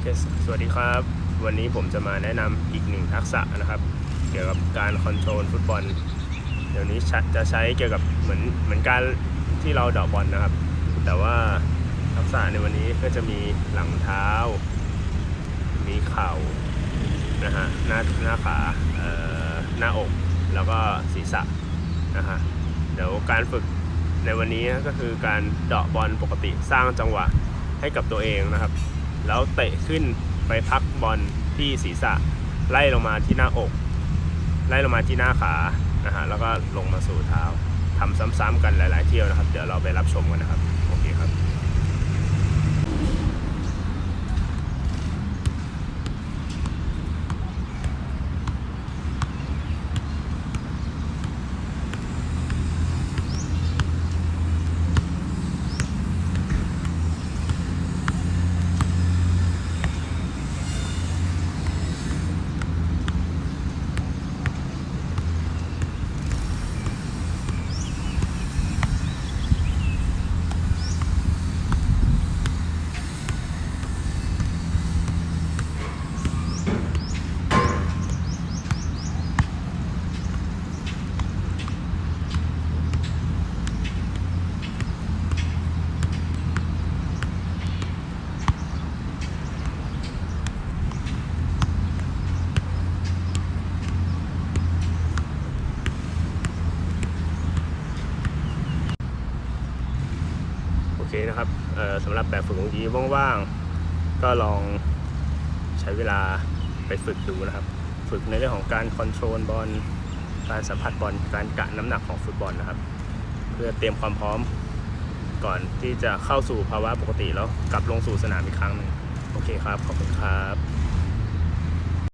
เคสวัสดีครับ วันนี้ผมจะมาแนะนำอีกหนึ่งทักษะนะครับ เกี่ยวกับการคอนโทรลฟุตบอล เดี๋ยวนี้จะใช้เกี่ยวกับเหมือนเหมือนการที่เราเดอกบอลนะครับ แต่ว่าทักษะในวันนี้ก็จะมีหลังเท้า มีเข่านะฮะหน้าหน้าขาเอ่อหน้าอกแล้วก็ศีรษะนะฮะเดี๋ยวการฝึกในวันนี้ก็คือการเดาะบอลปกติสร้างจังหวะให้กับตัวเองนะครับ แล้วเตะขึ้นไปพักบอลที่ศีรษะ ไล่ลงมาที่หน้าอก ไล่ลงมาที่หน้าขานะฮะแล้วก็ลงมาสู่เท้าทำซ้ำๆกันหลาย ๆ เที่ยวนะครับ เดี๋ยวเราไปรับชมกันนะครับ โอ เคครับโอเคนะครับสำหรับแบบฝึกของยีว่างๆ ก็ลองใช้เวลาไปฝึกดูนะครับ ฝึกในเรื่องของการคอนโทรลบอลการสัมผัสบอลการกะน้ำหนักของฟุตบอลนะครับ เพื่อเตรียมความพร้อมก่อนที่จะเข้าสู่ภาวะปกติแล้วกลับลงสู่สนามอีกครั้งหนึ่งโอเคครับ ขอบคุณครับ